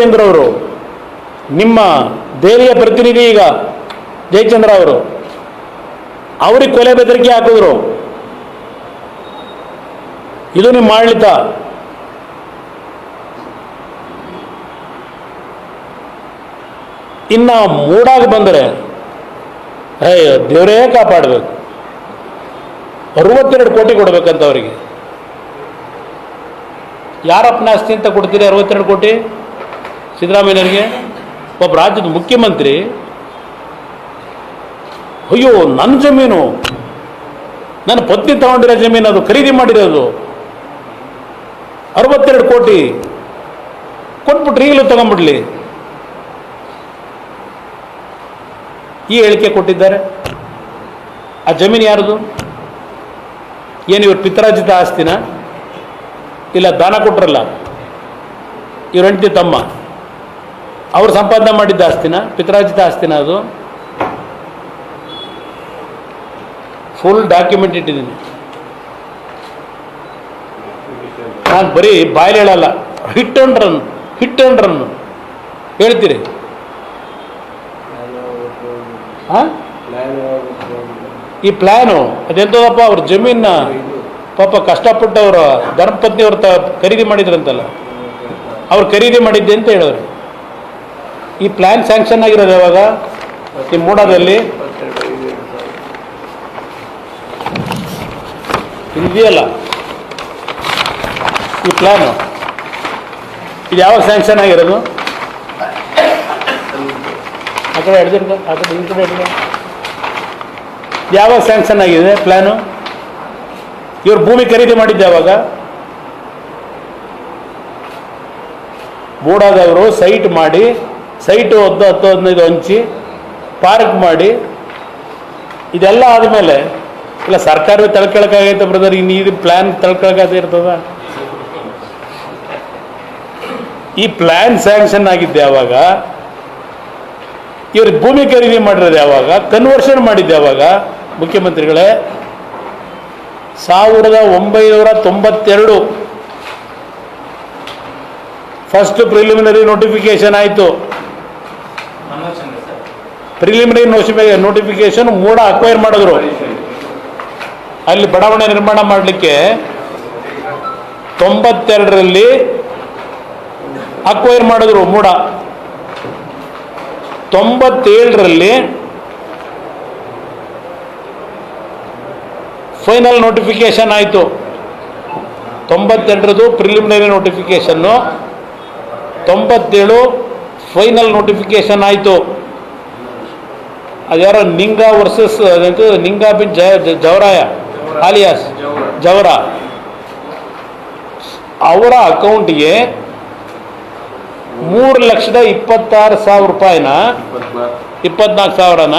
ಅಂದ್ರವರು ನಿಮ್ಮ ದೆಹಲಿಯ ಪ್ರತಿನಿಧಿ ಈಗ ಜಯಚಂದ್ರ ಅವರು. ಅವ್ರಿಗೆ ಕೊಲೆ ಬೆದರಿಕೆ ಹಾಕಿದ್ರು. ಇದು ನಿಮ್ಮ ಆಡಳಿತ. ಇನ್ನ ಮೂಡಾಗಿ ಬಂದರೆ ದೇವರೇ ಕಾಪಾಡಬೇಕು. ಅರವತ್ತೆರಡು ಕೋಟಿ ಕೊಡ್ಬೇಕಂತ ಅವರಿಗೆ. ಯಾರಪ್ಪನ ಆಸ್ತಿ ಅಂತ ಕೊಡ್ತೀರಿ? ಅರವತ್ತೆರಡು ಕೋಟಿ? ಸಿದ್ದರಾಮಯ್ಯನವರಿಗೆ ಒಬ್ಬ ರಾಜ್ಯದ ಮುಖ್ಯಮಂತ್ರಿ, ಅಯ್ಯೋ, ನನ್ನ ಜಮೀನು, ನನ್ನ ಪತ್ನಿ ತಗೊಂಡಿರೋ ಜಮೀನು ಅದು ಖರೀದಿ ಮಾಡಿರೋದು, ಅರವತ್ತೆರಡು ಕೋಟಿ ಕೊಟ್ಬಿಟ್ರಿ ಈಗಲೂ ತಗೊಂಡ್ಬಿಡ್ಲಿ. ಈ ಹೇಳಿಕೆ ಕೊಟ್ಟಿದ್ದಾರೆ. ಆ ಜಮೀನು ಯಾರದು? ಏನು ಇವ್ರು ಪಿತ್ರಾರ್ಜಿತ ಆಸ್ತಿನ? ಇಲ್ಲ ದಾನ ಕೊಟ್ರಲ್ಲ? ಇವ್ರ ತಮ್ಮ? ಅವ್ರು ಸಂಪಾದನೆ ಮಾಡಿದ್ದ ಆಸ್ತಿನ, ಪಿತ್ರಾರ್ಜಿತ ಆಸ್ತಿನ ಅದು. ಫುಲ್ ಡಾಕ್ಯುಮೆಂಟ್ ಇಟ್ಟಿದ್ದೀನಿ. ನಾನು ಬರೀ ಬಾಯಲ್ಲಿ ಹೇಳಲ್ಲ hit and run hit and run ಹೇಳ್ತೀರಿ? ಈ ಪ್ಲ್ಯಾನು ಅದೆಂತದಪ್ಪ, ಅವ್ರ ಜಮೀನ ಪಾಪ ಕಷ್ಟಪಟ್ಟವರು ಧರ್ಮಪತ್ನಿಯವ್ರ ತ, ಖರೀದಿ ಮಾಡಿದ್ರಂತಲ್ಲ. ಅವ್ರು ಖರೀದಿ ಮಾಡಿದ್ದೆ ಅಂತ ಹೇಳೋರು ಈ ಪ್ಲ್ಯಾನ್ ಸ್ಯಾಂಕ್ಷನ್ ಆಗಿರೋದು ಯಾವಾಗ? ಈ ಮೂಡಾದಲ್ಲಿ ಇದೆಯಲ್ಲ ಈ ಪ್ಲ್ಯಾನು ಇದು ಯಾವಾಗ ಸ್ಯಾಂಕ್ಷನ್ ಆಗಿರೋದು? ಆ ಕಡೆ ಹಿಡ್ದಿರ್ಕ ಆ ಕಡೆ ಈ ಕಡೆ ಯಾವಾಗ ಸ್ಯಾಂಕ್ಷನ್ ಆಗಿದೆ ಪ್ಲ್ಯಾನು ಇವ್ರು ಭೂಮಿ ಖರೀದಿ ಮಾಡಿದ್ದೆ ಯಾವಾಗ? ಮೂಡಾದವರು ಸೈಟ್ ಮಾಡಿ ಸೈಟು ಹತ್ತು ಹತ್ತು ಹದಿನೈದು ಹಂಚಿ ಪಾರ್ಕ್ ಮಾಡಿ, ಇದೆಲ್ಲ ಆದಮೇಲೆ, ಇಲ್ಲ, ಸರ್ಕಾರವೇ ತಳ್ಕೊಳಕ್ಕಾಗೈತೆ ಬ್ರದರ್ ಇನ್ನು ಇದು ಪ್ಲ್ಯಾನ್ ತಳ್ಕೊಳಕ್ಕಾಗದೇ ಇರ್ತದ? ಈ ಪ್ಲ್ಯಾನ್ ಸ್ಯಾಂಕ್ಷನ್ ಆಗಿದ್ದೆ ಯಾವಾಗ? ಇವ್ರು ಭೂಮಿ ಖರೀದಿ ಮಾಡಿರೋದು ಯಾವಾಗ? ಕನ್ವರ್ಷನ್ ಮಾಡಿದ್ದೆ ಯಾವಾಗ? ಮುಖ್ಯಮಂತ್ರಿಗಳೇ, ಸಾವಿರದ ಒಂಬೈನೂರ ತೊಂಬತ್ತೆರಡು. ಫಸ್ಟ್ ಪ್ರಿಲಿಮಿನರಿ ನೋಟಿಫಿಕೇಶನ್ ಆಯಿತು. ಪ್ರಿಲಿಮಿನರಿ ನೋಟಿಫಿಕೇಶನ್ ಮೂಡ ಅಕ್ವೈರ್ ಮಾಡಿದ್ರು. ಅಲ್ಲಿ ಬಡಾವಣೆ ನಿರ್ಮಾಣ ಮಾಡಲಿಕ್ಕೆ ತೊಂಬತ್ತೆರಡರಲ್ಲಿ ಅಕ್ವೈರ್ ಮಾಡಿದ್ರು ಮೂಡ ತೊಂಬತ್ತೇಳರಲ್ಲಿ ಫೈನಲ್ ನೋಟಿಫಿಕೇಶನ್ ಆಯಿತು. ತೊಂಬತ್ತೆರಡರದು ಪ್ರಿಲಿಮಿನರಿ ನೋಟಿಫಿಕೇಶನ್ನು ತೊಂಬತ್ತೇಳು ಫೈನಲ್ ನೋಟಿಫಿಕೇಶನ್ ಆಯಿತು. ಅದ್ಯಾರೋ ನಿಂಗ ವರ್ಸಸ್ ಅದಂತೂ ನಿಂಗ ಬಿನ್ ಜ ಜವರಾಯ ಆಲಿಯಾಸ್ ಜವರ. ಅವರ ಅಕೌಂಟ್ಗೆ ಮೂರು ಲಕ್ಷದ ಇಪ್ಪತ್ತಾರು ಸಾವಿರ ರೂಪಾಯಿನ ಇಪ್ಪತ್ನಾಲ್ಕು. ಸಾವಿರನ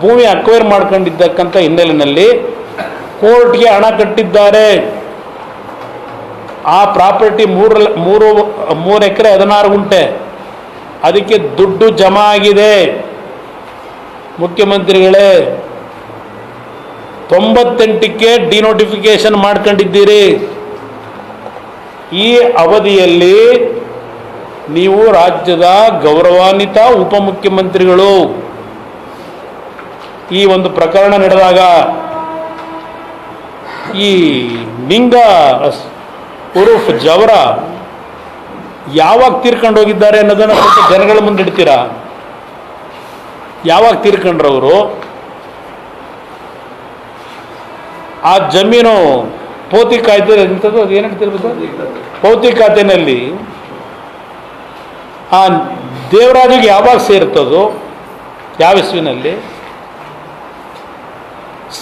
ಭೂಮಿ ಅಕ್ವೈರ್ ಮಾಡ್ಕೊಂಡಿದ್ದಕ್ಕಂಥ ಹಿನ್ನೆಲೆಯಲ್ಲಿ ಕೋರ್ಟ್ಗೆ ಹಣ ಕಟ್ಟಿದ್ದಾರೆ. ಆ ಪ್ರಾಪರ್ಟಿ ಮೂರು ಮೂರು ಮೂರು ಎಕರೆ ಹದಿನಾರು ಗುಂಟೆ. ಅದಕ್ಕೆ ದುಡ್ಡು ಜಮಾ ಆಗಿದೆ. ಮುಖ್ಯಮಂತ್ರಿಗಳೇ, ತೊಂಬತ್ತೆಂಟಕ್ಕೆ ಡಿನೋಟಿಫಿಕೇಶನ್ ಮಾಡ್ಕೊಂಡಿದ್ದೀರಿ. ಈ ಅವಧಿಯಲ್ಲಿ ನೀವು ರಾಜ್ಯದ ಗೌರವಾನ್ವಿತ ಉಪಮುಖ್ಯಮಂತ್ರಿಗಳು. ಈ ಒಂದು ಪ್ರಕರಣ ನಡೆದಾಗ ಈ ನಿಂಗ ಉರುಫ್ ಜವರ ಯಾವಾಗ ತೀರ್ಕೊಂಡು ಹೋಗಿದ್ದಾರೆ ಅನ್ನೋದನ್ನು ಸ್ವಲ್ಪ ಜನಗಳ ಮುಂದೆ ಇಡ್ತೀರಾ? ಯಾವಾಗ ತೀರ್ಕೊಂಡ್ರವರು? ಆ ಜಮೀನು ಪೌತಿ ಕಾಯ್ದೆ ಎಂಥದ್ದು? ಅದು ಏನು ಹೇಳ್ತಿರ್ಬೋದು ಪೌತಿ ಖಾತೆನಲ್ಲಿ. ಆ ದೇವರಾಜಿಗೆ ಯಾವಾಗ ಸೇರ್ತದೋ ಯಾವ ಹೆಸರಿನಲ್ಲಿ?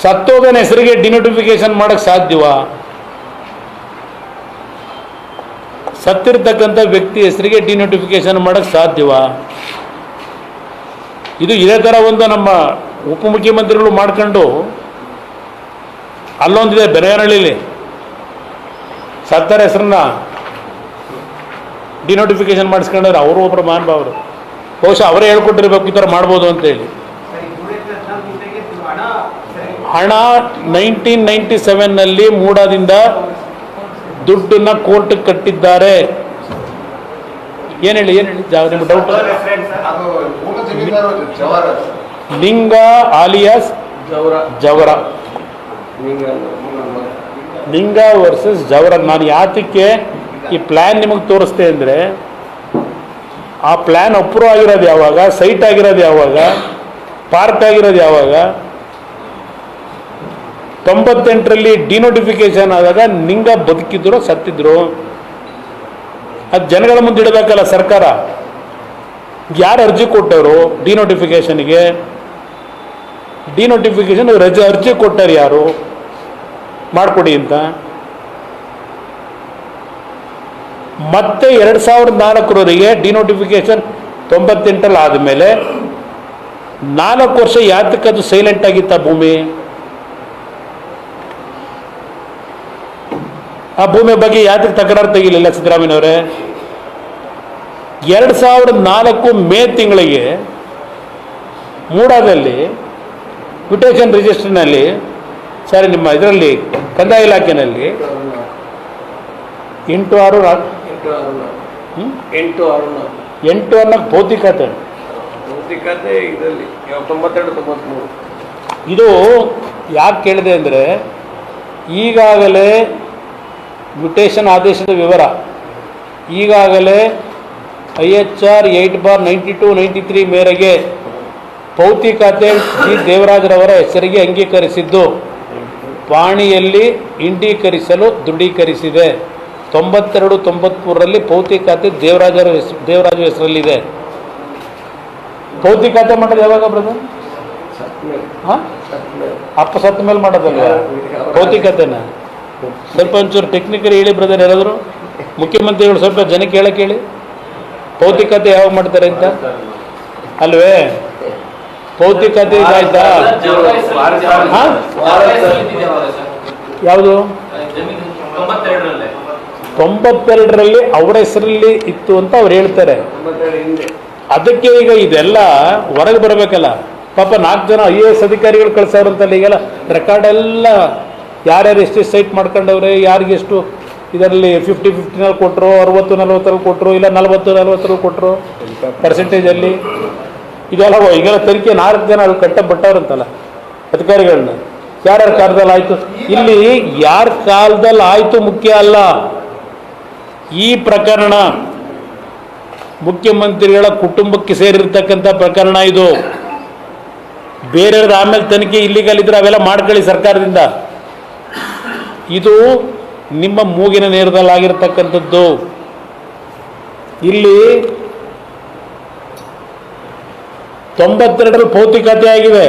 ಸತ್ತೋದನ ಹೆಸರಿಗೆ ಡಿನೋಟಿಫಿಕೇಶನ್ ಮಾಡೋಕ್ಕೆ ಸಾಧ್ಯವಾ? ಸತ್ತಿರ್ತಕ್ಕಂಥ ವ್ಯಕ್ತಿ ಹೆಸರಿಗೆ ಡಿನೋಟಿಫಿಕೇಶನ್ ಮಾಡೋಕ್ಕೆ ಸಾಧ್ಯವಾ? ಇದು ಇದೇ ಥರ ಒಂದು ನಮ್ಮ ಉಪಮುಖ್ಯಮಂತ್ರಿಗಳು ಮಾಡ್ಕೊಂಡು ಅಲ್ಲೊಂದಿದೆ ಬೆರೆಯನಹಳ್ಳಿಲಿ ಸತ್ತರ ಹೆಸರನ್ನ ಡಿನೋಟಿಫಿಕೇಶನ್ ಮಾಡಿಸ್ಕೊಂಡ್ರೆ ಅವರು ಒಬ್ಬರು ಮಹಾನುಭಾವರು. ಬಹುಶಃ ಅವರೇ ಹೇಳ್ಕೊಟ್ಟಿರ್ಬೇಕು ಈ ಥರ ಮಾಡ್ಬೋದು ಅಂತೇಳಿ ಹಣ ನೈನ್ಟೀನ್ ನೈಂಟಿ ಸೆವೆನ್ನಲ್ಲಿ ಮೂಡಾದಿಂದ ದುಡ್ಡನ್ನ ಕೋರ್ಟ್ ಕಟ್ಟಿದ್ದಾರೆ. ಏನು ಹೇಳಿ ಏನು ಹೇಳಿ? ನಿಮ್ಗೆ ನಿಮ್ಮ ಡೌಟ್ ಲಿಂಗ ಆಲಿಯಾಸ್ ಜವರ. ಜವರ. ಲಿಂಗ ವರ್ಸಸ್ ಜವರ. ನಾನು ಯಾತಕ್ಕೆ ಈ ಪ್ಲ್ಯಾನ್ ನಿಮಗೆ ತೋರಿಸ್ತೆ ಅಂದರೆ ಆ ಪ್ಲ್ಯಾನ್ ಅಪ್ರೂವ್ ಆಗಿರೋದು ಯಾವಾಗ ಸೈಟ್ ಆಗಿರೋದು ಯಾವಾಗ ಪಾರ್ಕ್ ಆಗಿರೋದು ಯಾವಾಗ ತೊಂಬತ್ತೆಂಟರಲ್ಲಿ ಡಿನೋಟಿಫಿಕೇಶನ್ ಆದಾಗ ನಿಂಗ ಬದುಕಿದ್ರು ಸತ್ತಿದ್ರು? ಅದು ಜನಗಳ ಮುಂದೆ ಇಡಬೇಕಲ್ಲ ಸರ್ಕಾರ. ಯಾರು ಅರ್ಜಿ ಕೊಟ್ಟವರು ಡಿನೋಟಿಫಿಕೇಶನ್ಗೆ ಡಿನೋಟಿಫಿಕೇಶನ್ ರಜೆ ಅರ್ಜಿ ಕೊಟ್ಟರು ಯಾರು? ಮಾಡಿಕೊಡಿ ಅಂತ. ಮತ್ತೆ ಎರಡು ಸಾವಿರದ ನಾಲ್ಕರವರೆಗೆ ಡಿನೋಟಿಫಿಕೇಶನ್ ತೊಂಬತ್ತೆಂಟರಲ್ಲಿ ಆದಮೇಲೆ ನಾಲ್ಕು ವರ್ಷ ಯಾತಕ್ಕದು ಸೈಲೆಂಟ್ ಆಗಿತ್ತ ಭೂಮಿ? ಆ ಭೂಮಿ ಬಗ್ಗೆ ಯಾತಕ್ಕೆ ತಕರಾರು ತೆಗಿಲಿಲ್ಲ ಸಿದ್ದರಾಮಯ್ಯನವರೇ. ಎರಡು ಸಾವಿರದ ನಾಲ್ಕು ಮೇ ತಿಂಗಳಿಗೆ ಮೂಡಾದಲ್ಲಿ ಮ್ಯೂಟೇಷನ್ ರಿಜಿಸ್ಟರ್ನಲ್ಲಿ ಸಾರಿ ನಿಮ್ಮ ಇದರಲ್ಲಿ ಕಂದಾಯ ಇಲಾಖೆನಲ್ಲಿ ಎಂಟು ಆರು ಎಂಟು ಆರು? ಎಂಟು ಅನ್ನೋದು ಭೌತಿಕತೆ ಭೌತಿಕತೆ ಇದರಲ್ಲಿ ತೊಂಬತ್ತೆರಡು ತೊಂಬತ್ಮೂರು. ಇದು ಯಾಕೆ ಕೇಳಿದೆ ಅಂದರೆ ಈಗಾಗಲೇ ಮ್ಯುಟೇಷನ್ ಆದೇಶದ ವಿವರ. ಈಗಾಗಲೇ I H R eight bar ninety two ninety three ಮೇರೆಗೆ ಭೌತಿಕತೆ ಜಿ ದೇವರಾಜರವರ ಹೆಸರಿಗೆ ಅಂಗೀಕರಿಸಿದ್ದು. ಪಾಣಿಯಲ್ಲಿ ಇಂಡೀಕರಿಸಲು ದೃಢೀಕರಿಸಿದೆ. ತೊಂಬತ್ತೆರಡು ತೊಂಬತ್ಮೂರರಲ್ಲಿ ಭೌತಿಕತೆ ದೇವರಾಜರ ಹೆಸರು ದೇವರಾಜ ಹೆಸರಲ್ಲಿದೆ. ಭೌತಿಕತೆ ಮಾಡೋದು ಯಾವಾಗ ಬ್ರದರ್? ಹಾಂ? ಅಪ್ಪ ಸತ್ತ ಮೇಲೆ ಮಾಡೋದಲ್ಲ ಭೌತಿಕತೆನ ಸ್ವಲ್ಪ ಒಂಚೂರು ಟೆಕ್ನಿಕಲಿ ಹೇಳಿ ಬ್ರದರ್ ಯಾರಾದರೂ? ಮುಖ್ಯಮಂತ್ರಿಗಳು ಸ್ವಲ್ಪ ಜನಕ್ಕೆ ಹೇಳಕ್ಕೆ ಹೇಳಿ ಭೌತಿಕತೆ ಯಾವಾಗ ಮಾಡ್ತಾರೆ ಅಂತ? ಅಲ್ವೇ? ಭೌತಿಕತೆ ಇದಾಯ್ತಾ? ಯಾವುದು? ತೊಂಬತ್ತೆರಡರಲ್ಲೇ ಅವರ ಹೆಸರಲ್ಲಿ ಇತ್ತು ಅಂತ ಅವ್ರು ಹೇಳ್ತಾರೆ. ಅದಕ್ಕೆ ಈಗ ಇದೆಲ್ಲ ಹೊರಗೆ ಬರಬೇಕಲ್ಲ. ಪಾಪ ನಾಲ್ಕು ಜನ ಐ ಎ ಎಸ್ ಅಧಿಕಾರಿಗಳು ಕಳ್ಸವ್ರಂತಲ್ಲ ಈಗೆಲ್ಲ ರೆಕಾರ್ಡ್ ಎಲ್ಲ ಯಾರ್ಯಾರು ಎಷ್ಟೆಷ್ಟು ಸೈಟ್ ಮಾಡ್ಕೊಂಡವ್ರೆ ಯಾರಿಗೆಷ್ಟು ಇದರಲ್ಲಿ ಫಿಫ್ಟಿ ಫಿಫ್ಟಿನಲ್ಲಿ ಕೊಟ್ಟರು ಅರವತ್ತು ನಲ್ವತ್ತರಲ್ಲಿ ಕೊಟ್ಟರು ಇಲ್ಲ ನಲವತ್ತು ನಲ್ವತ್ತರಲ್ಲಿ ಕೊಟ್ಟರು ಪರ್ಸೆಂಟೇಜಲ್ಲಿ ಇದೆಲ್ಲ ಈಗೆಲ್ಲ ತನಿಖೆ ನಾಲ್ಕು ಜನ ಅಲ್ಲಿ ಕಟ್ಟ ಅಧಿಕಾರಿಗಳನ್ನ. ಯಾರ್ಯಾರ ಕಾಲದಲ್ಲಿ ಆಯಿತು? ಇಲ್ಲಿ ಯಾರ ಕಾಲದಲ್ಲಿ ಆಯಿತು ಮುಖ್ಯ ಅಲ್ಲ. ಈ ಪ್ರಕರಣ ಮುಖ್ಯಮಂತ್ರಿಗಳ ಕುಟುಂಬಕ್ಕೆ ಸೇರಿರ್ತಕ್ಕಂಥ ಪ್ರಕರಣ ಇದು. ಬೇರೆಯವ್ರದ್ದು ಆಮೇಲೆ ತನಿಖೆ ಇಲ್ಲಿಗಲ್ಲಿದ್ರೆ ಅವೆಲ್ಲ ಮಾಡ್ಕೊಳ್ಳಿ ಸರ್ಕಾರದಿಂದ. ಇದು ನಿಮ್ಮ ಮೂಗಿನ ನೇರದಲ್ಲಾಗಿರ್ತಕ್ಕಂಥದ್ದು. ಇಲ್ಲಿ ತೊಂಬತ್ತೆರಡರಲ್ಲಿ ಭೌತಿಕತೆ ಆಗಿದೆ.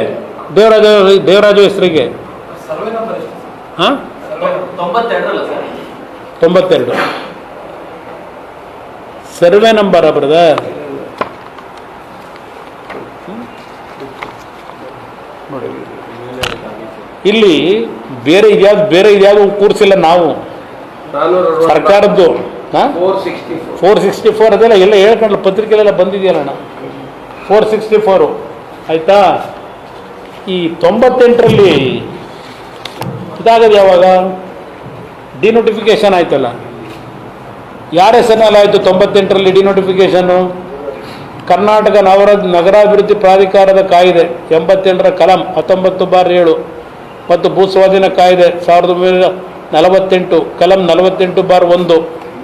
ದೇವರಾಜ ದೇವರಾಜು ಹೆಸರಿಗೆ. ಹಾಂ ತೊಂಬತ್ತೆರಡು. Survey number brother. ನೋಡಿ ಇಲ್ಲಿ ಬೇರೆ ಇದ್ಯಾವ್ದು ಬೇರೆ ಇದ್ಯಾವುದು ಕೂರಿಸಿಲ್ಲ ನಾವು. ಸರ್ಕಾರದ್ದು ಫೋರ್ ಸಿಕ್ಸ್ಟಿ ಫೋರ್ ಅದೆಲ್ಲ ಎಲ್ಲ ಹೇಳ್ಕೊಂಡ್ಲ ಪತ್ರಿಕೆಲೆಲ್ಲ ಬಂದಿದೆಯಲ್ಲಣ್ಣ ಫೋರ್ ಸಿಕ್ಸ್ಟಿ ಫೋರು ಆಯಿತಾ? ಈ ತೊಂಬತ್ತೆಂಟರಲ್ಲಿ ಇದಾಗದು ಯಾವಾಗ? ಡಿನೋಟಿಫಿಕೇಷನ್ ಆಯ್ತಲ್ಲ. ಯಾರ ಹೆಸರಿನಲ್ಲಿ ಆಯಿತು ತೊಂಬತ್ತೆಂಟರಲ್ಲಿ ಡಿನೋಟಿಫಿಕೇಶನ್ನು ಕರ್ನಾಟಕ ನಗರ ನಗರಾಭಿವೃದ್ಧಿ ಪ್ರಾಧಿಕಾರದ ಕಾಯ್ದೆ ಎಂಬತ್ತೆಂಟರ ಕಲಂ ಹತ್ತೊಂಬತ್ತು ಬಾರ್ ಏಳು. ಮತ್ತು ಭೂ ಸ್ವಾಧೀನ ಕಾಯ್ದೆ ಸಾವಿರದ ಒಂಬೈನೂರ ನಲವತ್ತೆಂಟು, ಕಲಂ ನಲವತ್ತೆಂಟು ಬಾರ್ ಒಂದು.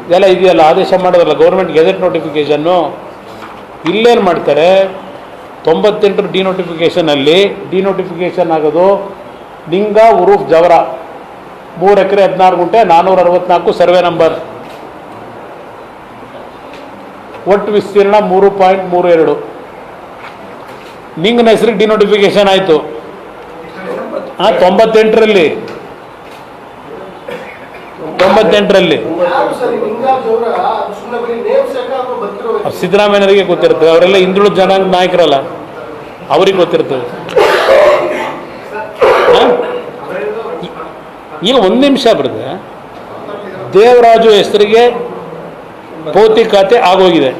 ಇದೆಲ್ಲ ಇದೆಯಲ್ಲ, ಆದೇಶ ಮಾಡೋದಲ್ಲ ಗೌರ್ಮೆಂಟ್ ಗೆಜೆಟ್ ನೋಟಿಫಿಕೇಷನ್ನು ಇಲ್ಲೇನು ಮಾಡ್ತಾರೆ? ತೊಂಬತ್ತೆಂಟು ಡಿ ಡಿನೋಟಿಫಿಕೇಷನ್ ಆಗೋದು ನಿಂಗ ಉರೂಫ್ ಜವರ. ಮೂರು ಎಕರೆ ಹದಿನಾರು ಗುಂಟೆ ನಾನ್ನೂರ ಅರವತ್ನಾಲ್ಕು ಸರ್ವೆ ನಂಬರ್. ಒಟ್ಟು ವಿಸ್ತೀರ್ಣ ಮೂರು ಪಾಯಿಂಟ್ ಮೂರು ಎರಡು. ನಿಂಗನ ಹೆಸರಿಗೆ ಡಿನೋಟಿಫಿಕೇಶನ್ ಆಯಿತು. ಹಾಂ ತೊಂಬತ್ತೆಂಟರಲ್ಲಿ. ತೊಂಬತ್ತೆಂಟರಲ್ಲಿ. ಸಿದ್ದರಾಮಯ್ಯನವರಿಗೆ ಗೊತ್ತಿರ್ತದೆ. ಅವರೆಲ್ಲ ಹಿಂದುಳಿದ ಜನಾಂಗ ನಾಯಕರಲ್ಲ. ಅವ್ರಿಗೆ ಗೊತ್ತಿರ್ತದೆ? ಈಗ ಒಂದು ನಿಮಿಷ ಬಿಡದೆ ದೇವರಾಜು ಹೆಸರಿಗೆ ಪೋತಿ ಖಾತೆ ಆಗೋಗಿದೆ.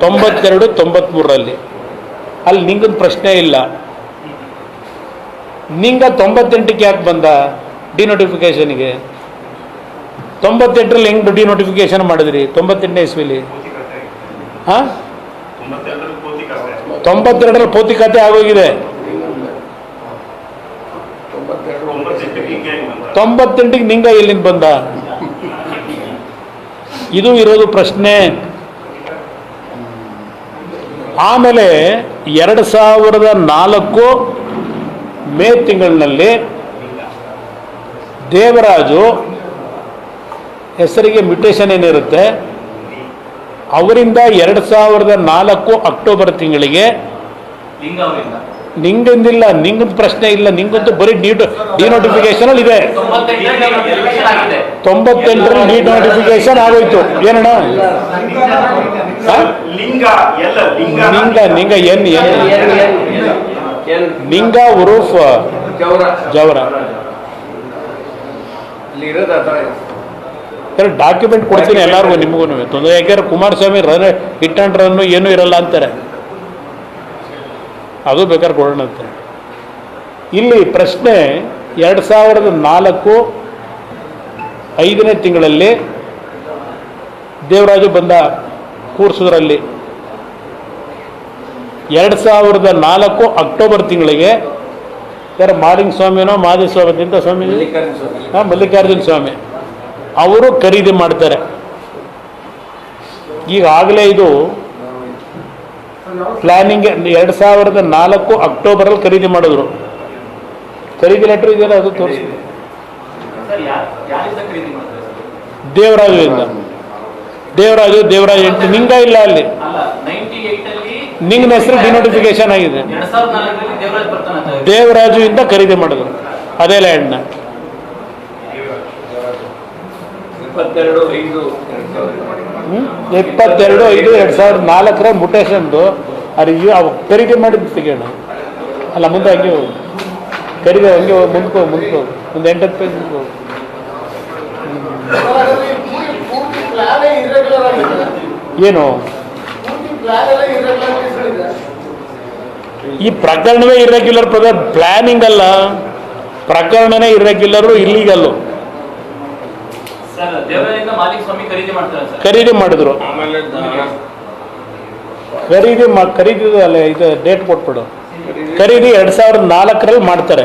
ತೊಂಬತ್ತೆರಡು ತೊಂಬತ್ತ್ಮೂರರಲ್ಲಿ ಅಲ್ಲಿ ನಿಂಗನ ಪ್ರಶ್ನೆ ಇಲ್ಲ. ನಿಂಗ ತೊಂಬತ್ತೆಂಟಕ್ಕೆ ಯಾಕೆ ಬಂದ ಡಿನೋಟಿಫಿಕೇಷನ್ಗೆ? ತೊಂಬತ್ತೆಂಟರಲ್ಲಿ ಹೆಂಗೆ ಡಿನೋಟಿಫಿಕೇಷನ್ ಮಾಡಿದ್ರಿ? ತೊಂಬತ್ತೆಂಟನೇ ಇಸ್ವಿಲಿ? ಹಾಂ? ತೊಂಬತ್ತೆರಡರಲ್ಲಿ ಪೋತಿ ಖಾತೆ ಆಗೋಗಿದೆ. ತೊಂಬತ್ತೆಂಟಿಗೆ ನಿಂಗ ಎಲ್ಲಿಂದ ಬಂದ? ಇದು ಇರೋದು ಪ್ರಶ್ನೆ. ಆಮೇಲೆ ಎರಡು ಸಾವಿರದ ನಾಲ್ಕು ಮೇ ತಿಂಗಳಿನಲ್ಲಿ ದೇವರಾಜು ಹೆಸರಿಗೆ ಮ್ಯುಟೇಷನ್ ಏನಿರುತ್ತೆ? ಅವರಿಂದ ಎರಡು ಸಾವಿರದ ನಾಲ್ಕು ಅಕ್ಟೋಬರ್ ತಿಂಗಳಿಗೆ ನಿಂಗಂದಿಲ್ಲ ನಿಂಗದ ಪ್ರಶ್ನೆ ಇಲ್ಲ ನಿಂಗಂತೂ ಬರೀ ಡಿ ನೋಟಿಫಿಕೇಶನ್ ಅಲ್ಲಿ ಇದೆ. ತೊಂಬತ್ತೆಂಟರಲ್ಲಿ ನೀಟ್ ನೋಟಿಫಿಕೇಶನ್ ತೊಂಬತ್ತೆಂಟರಲ್ಲಿ ಡಿನೋಟಿಫಿಕೇಶನ್ ಆಗೋಯ್ತು. ಏನಣ್ಣ? ಲಿಂಗ ಎಲ್ಲ ಲಿಂಗ ಎನ್ ಎನ್. ನಿಂಗ ಉರೂಫ್ ಜವರ. ಡಾಕ್ಯುಮೆಂಟ್ ಕೊಡ್ತೀನಿ ಎಲ್ಲರಿಗೂ ನಿಮಗೂ ತೊಂದರೆ ಯಾಕೆಂದ್ರೆ Kumaraswamy run hit and run ಏನೂ ಇರಲ್ಲ ಅಂತಾರೆ. ಅದು ಬೇಕಾದ್ರೆ ಕೊಡೋಣ ಅಂತಾರೆ ಇಲ್ಲಿ ಪ್ರಶ್ನೆ ಎರಡು ಸಾವಿರದ ನಾಲ್ಕು ಐದನೇ ತಿಂಗಳಲ್ಲಿ ದೇವರಾಜು ಬಂದ ಕೂರ್ಸೋದ್ರಲ್ಲಿ ಎರಡು ಸಾವಿರದ ನಾಲ್ಕು ಅಕ್ಟೋಬರ್ ತಿಂಗಳಿಗೆ ಯಾರು ಮಾಲಿಂಗ ಸ್ವಾಮಿನೋ ಅಂತ ಸ್ವಾಮಿ ಮಲ್ಲಿಕಾರ್ಜುನ ಸ್ವಾಮಿ. ಹಾಂ ಮಲ್ಲಿಕಾರ್ಜುನ ಸ್ವಾಮಿ. ಅವರು ಖರೀದಿ ಮಾಡ್ತಾರೆ. ಈಗಾಗಲೇ ಇದು ಪ್ಲಾನಿಂಗ್ ಎರಡು ಸಾವಿರದ ನಾಲ್ಕು ಅಕ್ಟೋಬರಲ್ಲಿ ಖರೀದಿ ಮಾಡಿದ್ರು. ಖರೀದಿ ಲೆಟ್ರ್ ಇದೆಯಲ್ಲ ಅದು ತೋರಿಸಿ. ದೇವರಾಜು ಇಂದ. ದೇವರಾಜು ದೇವರಾಜು ಎಂಟು. ನಿಂಗ ಇಲ್ಲ ಅಲ್ಲಿ ಅಲ್ಲಿ ಹೆಸರು ಡಿನೋಟಿಫಿಕೇಶನ್ ಆಗಿದೆ. ದೇವರಾಜ್ ಇಂದ ಖರೀದಿ ಮಾಡಿದ್ರು ಅದೇ ಲ್ಯಾಂಡ್ನ ಇಪ್ಪತ್ತೆರಡು ಐದು ಎರಡು ಸಾವಿರದ ಹ್ಮ್? ಇಪ್ಪತ್ತೆರಡು ಐದು ಎರಡು ಸಾವಿರದ ನಾಲ್ಕರ ಮುಟೇಶನ್ದು ಅದು ಖರೀದಿ ಮಾಡಿದ್ದು ತೆಗೋಣ ಅಲ್ಲ ಮುಂದೆ ಹಂಗೆ ಹೋಗು. ಖರೀದಿ ಹಂಗೆ ಹೋಗಿ ಮುಂದಕ್ಕೆ ಮುಂದ್ಕೋ. ಮುಂದಕ್ಕೆ ಹೋಗು ಒಂದು ಎಂಟತ್ತು ಪೇಜ್ ಹೋಗು ಏನು ಪೂರ್ತಿ ಪ್ಲಾನ್ ಎಲ್ಲ ಇರ್ರೆಗ್ಯುಲರ್ ಇದೆ ಈ ಪ್ರಕರಣವೇ ಇರ್ರೆಗ್ಯುಲರ್ ಪ್ರಕಾರ ಪ್ಲಾನಿಂಗ್ ಅಲ್ಲ. ಪ್ರಕರಣನೇ ಇರ್ರೆಗ್ಯುಲರು ಇಲ್ಲಿಗಲ್ಲು ಖರೀದಿ ಮಾಡ್ತಾರೆ ಸರ್? ಖರೀದಿ ಮಾಡಿದ್ರು. ಖರೀದಿ ಖರೀದಿ ಅಲ್ಲ ಇದು ಡೇಟ್ ಕೊಟ್ಬಿಡು. ಖರೀದಿ ಎರಡು ಸಾವಿರದ ನಾಲ್ಕರಲ್ಲಿ ಮಾಡ್ತಾರೆ.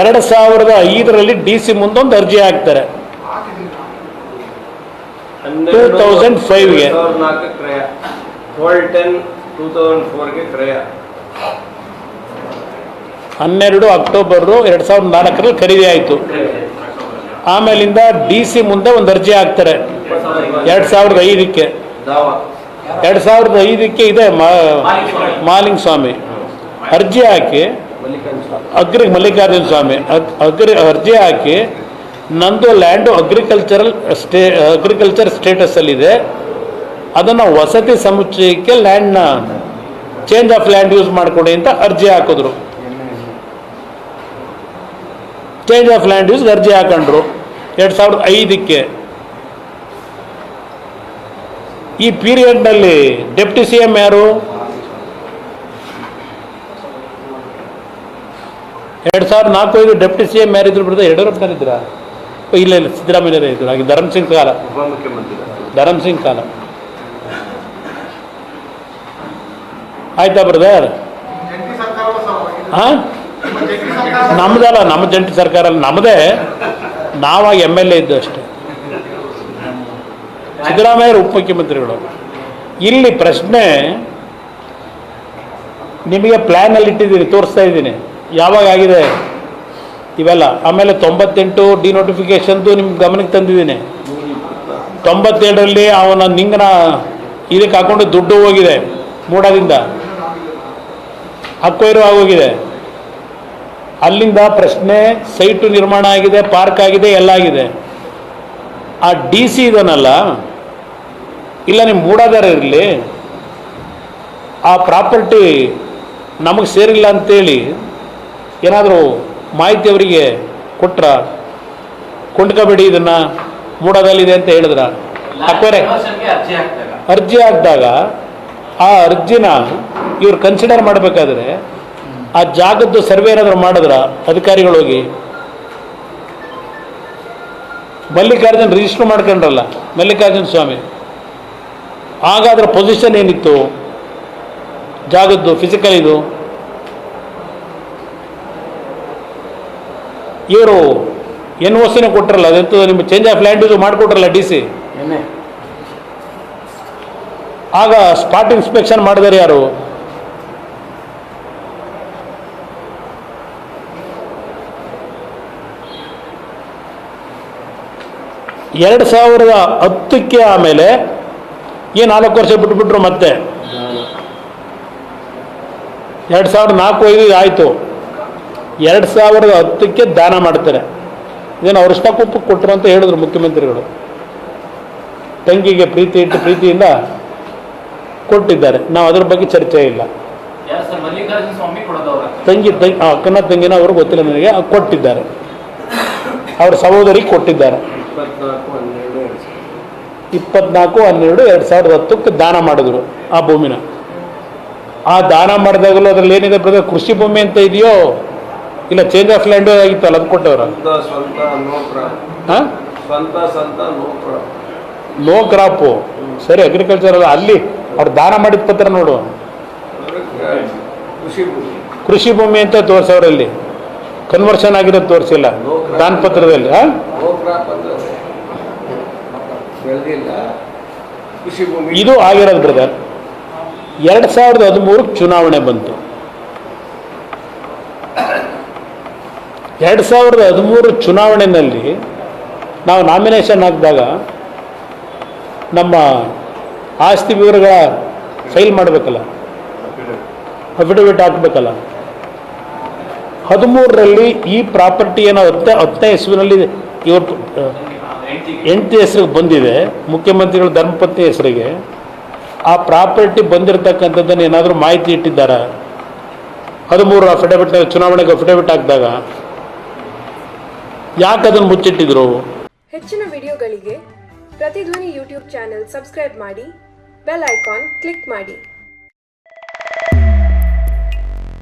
ಎರಡು ಸಾವಿರದ ಐದರಲ್ಲಿ ಡಿ ಸಿ ಮುಂದೊಂದು ಅರ್ಜಿ ಹಾಕ್ತಾರೆ. ಹನ್ನೆರಡು 2005 ಗೆ. ಎರಡು ಸಾವಿರದ ನಾಲ್ಕು ಕ್ರಯ. ಟ್ವೆಲ್ ಟೆನ್ ಟೂ ತೌಸಂಡ್ ಫೋರ್ಗೆ ಕ್ರಯ. ಹನ್ನೆರಡು ಅಕ್ಟೋಬರು ಎರಡು ಸಾವಿರದ ನಾಲ್ಕರಲ್ಲಿ ಖರೀದಿ ಆಯಿತು. ಆಮೇಲಿಂದ ಡಿ ಸಿ ಮುಂದೆ ಒಂದು ಅರ್ಜಿ ಹಾಕ್ತಾರೆ. ಎರಡು ಸಾವಿರದ ಐದಕ್ಕೆ. ಎರಡು ಸಾವಿರದ ಐದಕ್ಕೆ ಇದೆ ಮಾಲಿಂಗ ಸ್ವಾಮಿ ಅರ್ಜಿ ಹಾಕಿ ಅಗ್ರಿ ಮಲ್ಲಿಕಾರ್ಜುನ ಸ್ವಾಮಿ. ಅಗ್ರಿ ಅರ್ಜಿ ಹಾಕಿ ನಂದು ಲ್ಯಾಂಡು ಅಗ್ರಿಕಲ್ಚರಲ್ ಸ್ಟೇ ಅಗ್ರಿಕಲ್ಚರ್ ಸ್ಟೇಟಸಲ್ಲಿದೆ ಅದನ್ನು ವಸತಿ ಸಮುಚ್ಚಯಕ್ಕೆ ಲ್ಯಾಂಡ್ನ ಚೇಂಜ್ ಆಫ್ ಲ್ಯಾಂಡ್ ಯೂಸ್ ಮಾಡಿಕೊಡಿ ಅಂತ ಅರ್ಜಿ ಹಾಕಿದ್ರು. ಚೇಂಜ್ ಆಫ್ ಲ್ಯಾಂಡ್ ಯೂಸ್ ಅರ್ಜಿ ಹಾಕೊಂಡ್ರು. ಎರಡು ಸಾವಿರದ ಐದಕ್ಕೆ. ಈ ಪೀರಿಯಡ್ನಲ್ಲಿ ಡೆಪ್ಟಿ ಸಿ ಎಂ ಯಾರು? ಎರಡು ಸಾವಿರದ ನಾಲ್ಕು ಐದು ಡೆಪ್ಟಿ ಸಿ ಎಂ ಯಾರಿದ್ರು ಬಿಡದ ಓ, ಇಲ್ಲ ಇಲ್ಲ ಸಿದ್ದರಾಮಯ್ಯರೇ ಇದ್ದರು. ಹಾಗೆ ಧರ್ಮಸಿಂಗ್ ಕಾಲ. ಉಪಮುಖ್ಯಮಂತ್ರಿ ಧರಮ್ ಸಿಂಗ್ ಕಾಲ. ಆಯ್ತಾ ಬ್ರದರ್ ಹಾಂ? ನಮ್ದಲ್ಲ, ನಮ್ಮ ಜಂಟಿ ಸರ್ಕಾರ ನಮ್ಮದೇ ನಾವಾಗ ಎಂ ಎಲ್ ಎ ಇದ್ದು ಅಷ್ಟೇ. ಸಿದ್ದರಾಮಯ್ಯರು ಉಪಮುಖ್ಯಮಂತ್ರಿಗಳು ಇಲ್ಲಿ ಪ್ರಶ್ನೆ, ನಿಮಗೆ ಪ್ಲ್ಯಾನಲ್ಲಿ ಇಟ್ಟಿದ್ದೀನಿ ತೋರಿಸ್ತಾ ಇದ್ದೀನಿ. ಯಾವಾಗ ಆಗಿದೆ? ಇವೆಲ್ಲ. ಆಮೇಲೆ ತೊಂಬತ್ತೆಂಟು ಡಿನೋಟಿಫಿಕೇಶನ್ದು ನಿಮ್ಮ ಗಮನಕ್ಕೆ ತಂದಿದ್ದೀನಿ. ತೊಂಬತ್ತೇಳರಲ್ಲಿ ಅವನ ನಿಂಗನ ಇದಕ್ಕೆ ಹಾಕೊಂಡು ದುಡ್ಡು ಹೋಗಿದೆ, ಮೂಡದಿಂದ. ಅಕ್ವೈರು ಆಗೋಗಿದೆ. ಅಲ್ಲಿಂದ ಪ್ರಶ್ನೆ, ಸೈಟು ನಿರ್ಮಾಣ ಆಗಿದೆ, ಪಾರ್ಕ್ ಆಗಿದೆ, ಎಲ್ಲ ಆಗಿದೆ. ಆ ಡಿ ಸಿ ಇದನ್ನಲ್ಲ ಇಲ್ಲ ನಿಮ್ಮ ಮೂಡಾದಾರ ಇರಲಿ, ಆ ಪ್ರಾಪರ್ಟಿ ನಮಗೆ ಸೇರಿಲ್ಲ ಅಂತೇಳಿ ಏನಾದರೂ ಮಾಹಿತಿ ಅವರಿಗೆ ಕೊಟ್ರ ಕೊಂಡ್ಕೋಬೇಡಿ ಇದನ್ನು ಮೂಡೋದಲ್ಲಿದೆ ಅಂತ ಹೇಳಿದ್ರ. ಹಾಕ್ತಾರೆ ಅರ್ಜಿ ಹಾಕಿದಾಗ. ಆ ಅರ್ಜಿನ ಇವ್ರು ಕನ್ಸಿಡರ್ ಮಾಡಬೇಕಾದ್ರೆ ಆ ಜಾಗದ್ದು ಸರ್ವೆ ಏನಾದರೂ ಮಾಡಿದ್ರ ಅಧಿಕಾರಿಗಳು ಹೋಗಿ. ಮಲ್ಲಿಕಾರ್ಜುನ್ ರಿಜಿಸ್ಟರ್ ಮಾಡ್ಕೊಂಡ್ರಲ್ಲ ಮಲ್ಲಿಕಾರ್ಜುನ ಸ್ವಾಮಿ. ಆಗ ಅದರ ಪೊಸಿಷನ್ ಏನಿತ್ತು? ಜಾಗದ್ದು ಫಿಸಿಕಲ್ ಇದು. ಇವರು ಎನ್ ಒ ಸಿನೇ ಕೊಟ್ಟಿರಲ್ಲ ಅದಂತೂ ನಿಮ್ಮ ಚೇಂಜ್ ಆಫ್ ಲ್ಯಾಂಡ್ ಇದು ಮಾಡಿಕೊಟ್ರಲ್ಲ ಡಿ ಸಿ ಆಗ ಸ್ಪಾಟ್ ಇನ್ಸ್ಪೆಕ್ಷನ್ ಮಾಡಿದಾರೆ ಯಾರು? ಎರಡು ಸಾವಿರದ ಹತ್ತಕ್ಕೆ ಆಮೇಲೆ ಈ ನಾಲ್ಕು ವರ್ಷ ಬಿಟ್ಬಿಟ್ರು ಮತ್ತೆ? ಎರಡು ಸಾವಿರದ ನಾಲ್ಕು ಐದು ಆಯಿತು. ಎರಡು ಸಾವಿರದ ಹತ್ತಕ್ಕೆ ದಾನ ಮಾಡ್ತಾರೆ. ಏನು ಅವ್ರ ಇಷ್ಟಕ್ಕೂ ಕೊಟ್ಟರು ಅಂತ ಹೇಳಿದ್ರು ಮುಖ್ಯಮಂತ್ರಿಗಳು. ತಂಗಿಗೆ ಪ್ರೀತಿ ಇಟ್ಟು ಪ್ರೀತಿಯಿಂದ ಕೊಟ್ಟಿದ್ದಾರೆ. ನಾವು ಅದ್ರ ಬಗ್ಗೆ ಚರ್ಚೆ ಇಲ್ಲ. ತಂಗಿ ತಂಗಿ ಆ ಅಕ್ಕನ ತಂಗಿನ ಅವರು ಗೊತ್ತಿಲ್ಲ ನನಗೆ ಕೊಟ್ಟಿದ್ದಾರೆ. ಅವ್ರ ಸಹೋದರಿಗೆ ಕೊಟ್ಟಿದ್ದಾರೆ. ಇಪ್ಪತ್ನಾಲ್ಕು ಹನ್ನೆರಡು ಎರಡು ಸಾವಿರ ಇಪ್ಪತ್ನಾಲ್ಕು ಹನ್ನೆರಡು ಎರಡು ಸಾವಿರದ ಹತ್ತಕ್ಕೆ ದಾನ ಮಾಡಿದ್ರು ಆ ಭೂಮಿನ. ಆ ದಾನ ಮಾಡಿದಾಗಲೂ ಅದ್ರಲ್ಲಿ ಏನಿದೆ ಬ್ರದರ್ ಕೃಷಿ ಭೂಮಿ ಅಂತ ಇದೆಯೋ? ಇಲ್ಲ ಚೇಂಜ್ ಆಫ್ ಲ್ಯಾಂಡ್ ಆಗಿತ್ತಲ್ಲ ಅದು ಕೊಟ್ಟವ್ರ ಲೋ ಕ್ರಾಪ್ ಸರಿ ಅಗ್ರಿಕಲ್ಚರ್ ಅಲ್ಲ ಅಲ್ಲಿ ಅವ್ರು ದಾನ ಮಾಡಿದ ಪತ್ರ ನೋಡು. ಕೃಷಿ ಭೂಮಿ. ಅಂತ ತೋರಿಸೋರಲ್ಲಿ ಕನ್ವರ್ಷನ್ ಆಗಿರೋದು ತೋರಿಸಿಲ್ಲ. ದಾನ ಪತ್ರದಲ್ಲಿ ಇದು ಆಗಿರೋದು ಬ್ರದರ್ ಎರಡು ಸಾವಿರದ ಹದಿಮೂರಕ್ಕೆ ಚುನಾವಣೆ ಬಂತು. ಎರಡು ಸಾವಿರದ ಹದಿಮೂರು ಚುನಾವಣೆಯಲ್ಲಿ ನಾವು ನಾಮಿನೇಷನ್ ಹಾಕಿದಾಗ ನಮ್ಮ ಆಸ್ತಿ ವಿವರಗಳ ಫೈಲ್ ಮಾಡಬೇಕಲ್ಲ? ಅಫಿಡವಿಟ್ ಹಾಕಬೇಕಲ್ಲ? ಹದಿಮೂರರಲ್ಲಿ ಈ ಪ್ರಾಪರ್ಟಿಯನ್ನು ಹತ್ತ ಹತ್ತನೇ ಹೆಸರಿನಲ್ಲಿ ಇವತ್ತು ಎಂಟು ಹೆಸರಿಗೆ ಬಂದಿದೆ. ಮುಖ್ಯಮಂತ್ರಿಗಳು ಧರ್ಮಪತ್ನಿ ಹೆಸರಿಗೆ. ಆ ಪ್ರಾಪರ್ಟಿ ಬಂದಿರತಕ್ಕಂಥದ್ದನ್ನು ಏನಾದರೂ ಮಾಹಿತಿ ಇಟ್ಟಿದ್ದಾರೆ? ಹದಿಮೂರು ಅಫಿಡವಿಟ್ ಚುನಾವಣೆಗೆ ಅಫಿಡವಿಟ್ ಹಾಕಿದಾಗ ಯಾಕೆ ಅದನ್ನು ಮುಚ್ಚಿಟ್ಟಿದ್ರು? ಹೆಚ್ಚಿನ ವಿಡಿಯೋಗಳಿಗೆ ಪ್ರತಿಧ್ವನಿ ಯೂಟ್ಯೂಬ್ ಚಾನೆಲ್ ಸಬ್ಸ್ಕ್ರೈಬ್ ಮಾಡಿ ಬೆಲ್ ಐಕಾನ್ ಕ್ಲಿಕ್ ಮಾಡಿ.